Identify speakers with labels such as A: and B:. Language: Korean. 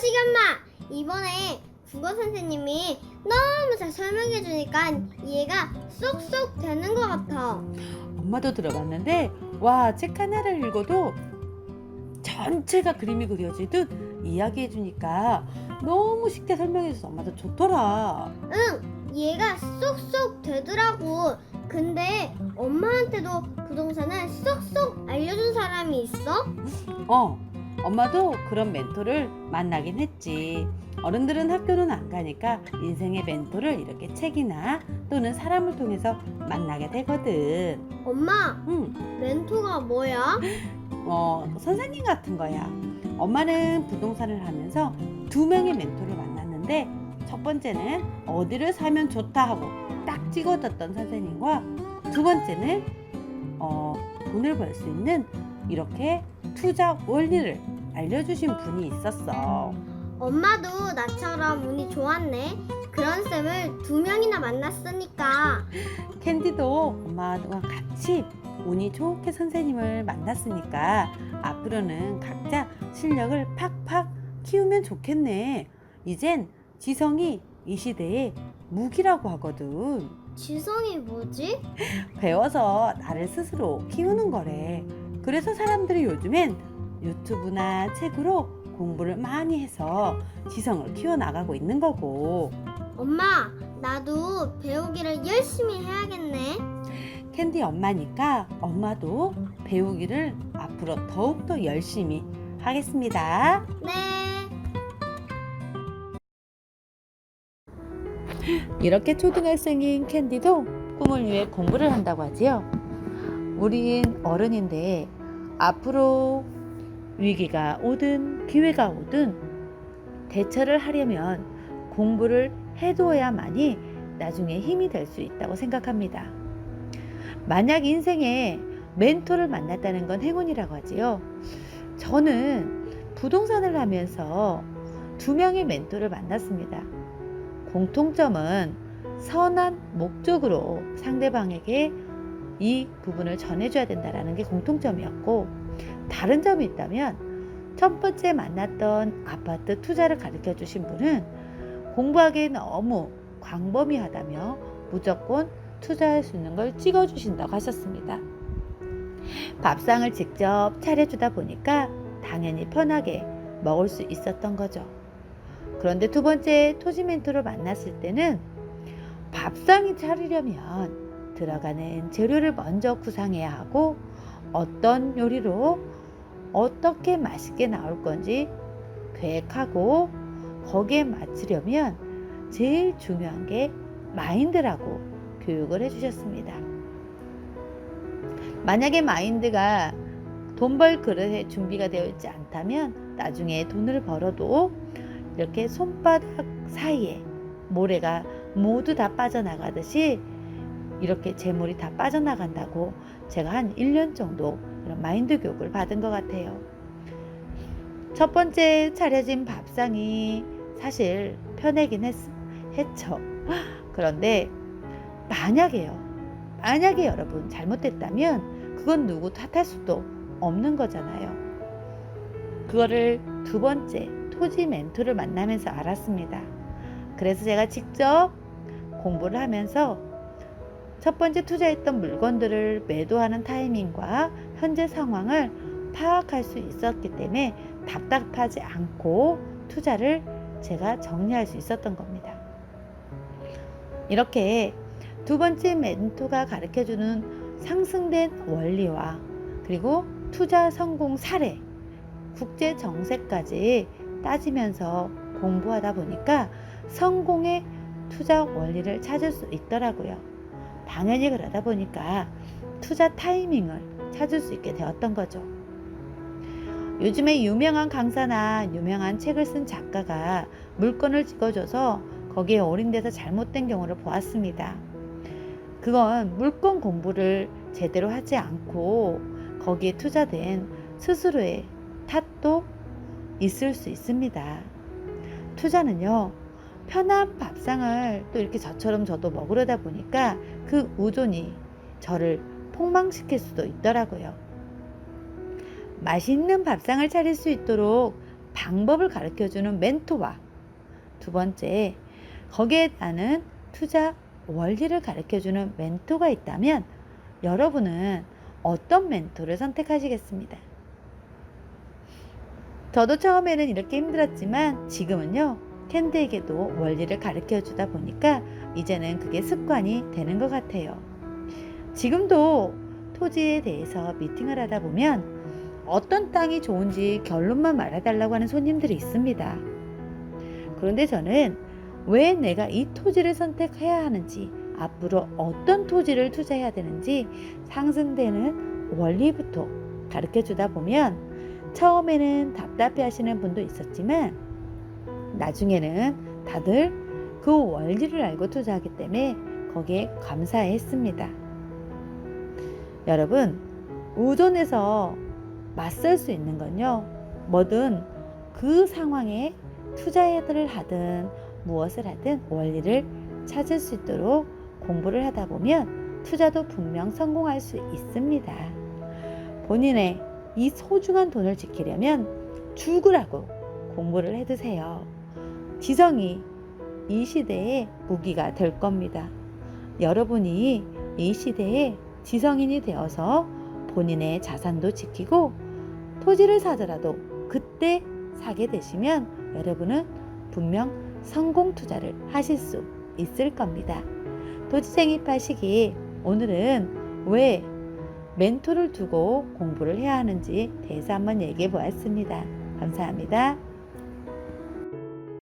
A: 시간마 이번에 국어 선생님이 너무 잘 설명해 주니까 이해가 쏙쏙 되는 것 같아.
B: 엄마도 들어봤는데 와 책 하나를 읽어도 전체가 그림이 그려지듯 이야기해 주니까 너무 쉽게 설명해 줘서 엄마도 좋더라.
A: 응, 이해가 쏙쏙 되더라고. 근데 엄마한테도 부동산을 쏙쏙 알려준 사람이 있어?
B: 어, 엄마도 그런 멘토를 만나긴 했지. 어른들은 학교는 안 가니까 인생의 멘토를 이렇게 책이나 또는 사람을 통해서 만나게 되거든.
A: 엄마,
B: 응,
A: 멘토가 뭐야?
B: 어, 선생님 같은 거야. 엄마는 부동산을 하면서 두 명의 멘토를 만났는데 첫 번째는 어디를 사면 좋다 하고 딱 찍어줬던 선생님과 두 번째는 어, 돈을 벌 수 있는 이렇게 투자 원리를 알려주신 분이 있었어.
A: 엄마도 나처럼 운이 좋았네. 그런 쌤을 두 명이나 만났으니까.
B: 캔디도 엄마와 같이 운이 좋게 선생님을 만났으니까 앞으로는 각자 실력을 팍팍 키우면 좋겠네. 이젠 지성이 이 시대의 무기라고 하거든.
A: 지성이 뭐지?
B: 배워서 나를 스스로 키우는 거래. 그래서 사람들이 요즘엔 유튜브나 책으로 공부를 많이 해서 지성을 키워나가고 있는 거고.
A: 엄마, 나도 배우기를 열심히 해야겠네.
B: 캔디 엄마니까 엄마도 배우기를 앞으로 더욱더 열심히 하겠습니다.
A: 네.
B: 이렇게 초등학생인 캔디도 꿈을 위해 공부를 한다고 하지요. 우린 어른인데 앞으로 위기가 오든 기회가 오든 대처를 하려면 공부를 해두어야만이 나중에 힘이 될 수 있다고 생각합니다. 만약 인생에 멘토를 만났다는 건 행운이라고 하지요. 저는 부동산을 하면서 두 명의 멘토를 만났습니다. 공통점은 선한 목적으로 상대방에게 이 부분을 전해줘야 된다라는 게 공통점이었고 다른 점이 있다면 첫 번째 만났던 아파트 투자를 가르쳐 주신 분은 공부하기에 너무 광범위하다며 무조건 투자할 수 있는 걸 찍어 주신다고 하셨습니다. 밥상을 직접 차려주다 보니까 당연히 편하게 먹을 수 있었던 거죠. 그런데 두 번째 토지 멘토를 만났을 때는 밥상이 차리려면 들어가는 재료를 먼저 구상해야 하고 어떤 요리로 어떻게 맛있게 나올 건지 계획하고 거기에 맞추려면 제일 중요한 게 마인드라고 교육을 해주셨습니다. 만약에 마인드가 돈 벌 그릇에 준비가 되어 있지 않다면 나중에 돈을 벌어도 이렇게 손바닥 사이에 모래가 모두 다 빠져나가듯이 이렇게 재물이 다 빠져나간다고 제가 한 1년 정도 이런 마인드 교육을 받은 것 같아요. 첫 번째 차려진 밥상이 사실 편하긴 했, 했죠. 그런데 만약에요. 만약에 여러분 잘못됐다면 그건 누구 탓할 수도 없는 거잖아요. 그거를 두 번째 토지 멘토를 만나면서 알았습니다. 그래서 제가 직접 공부를 하면서 첫 번째 투자했던 물건들을 매도하는 타이밍과 현재 상황을 파악할 수 있었기 때문에 답답하지 않고 투자를 제가 정리할 수 있었던 겁니다. 이렇게 두 번째 멘토가 가르쳐 주는 상승된 원리와 그리고 투자 성공 사례, 국제 정세까지 따지면서 공부하다 보니까 성공의 투자 원리를 찾을 수 있더라고요. 당연히 그러다 보니까 투자 타이밍을 찾을 수 있게 되었던 거죠. 요즘에 유명한 강사나 유명한 책을 쓴 작가가 물건을 찍어줘서 거기에 올인돼서 잘못된 경우를 보았습니다. 그건 물건 공부를 제대로 하지 않고 거기에 투자된 스스로의 탓도 있을 수 있습니다. 투자는요, 편한 밥상을 또 이렇게 저처럼 저도 먹으려다 보니까 그 우존이 저를 폭망시킬 수도 있더라고요. 맛있는 밥상을 차릴 수 있도록 방법을 가르쳐 주는 멘토와 두 번째, 거기에 따른 투자 원리를 가르쳐 주는 멘토가 있다면 여러분은 어떤 멘토를 선택하시겠습니다. 저도 처음에는 이렇게 힘들었지만 지금은요, 캔디에게도 원리를 가르쳐 주다 보니까 이제는 그게 습관이 되는 것 같아요. 지금도 토지에 대해서 미팅을 하다 보면 어떤 땅이 좋은지 결론만 말해달라고 하는 손님들이 있습니다. 그런데 저는 왜 내가 이 토지를 선택해야 하는지, 앞으로 어떤 토지를 투자해야 되는지 상승되는 원리부터 가르쳐 주다 보면 처음에는 답답해 하시는 분도 있었지만 나중에는 다들 그 원리를 알고 투자하기 때문에 거기에 감사해 했습니다. 여러분, 우존에서 맞설 수 있는 건요, 뭐든 그 상황에 투자를 하든 무엇을 하든 원리를 찾을 수 있도록 공부를 하다 보면 투자도 분명 성공할 수 있습니다. 본인의 이 소중한 돈을 지키려면 죽으라고 공부를 해두세요. 지성이 이 시대의 무기가 될 겁니다. 여러분이 이 시대의 지성인이 되어서 본인의 자산도 지키고 토지를 사더라도 그때 사게 되시면 여러분은 분명 성공 투자를 하실 수 있을 겁니다. 토지 생입 시기 오늘은 왜 멘토를 두고 공부를 해야 하는지 대해서 한번 얘기해 보았습니다. 감사합니다.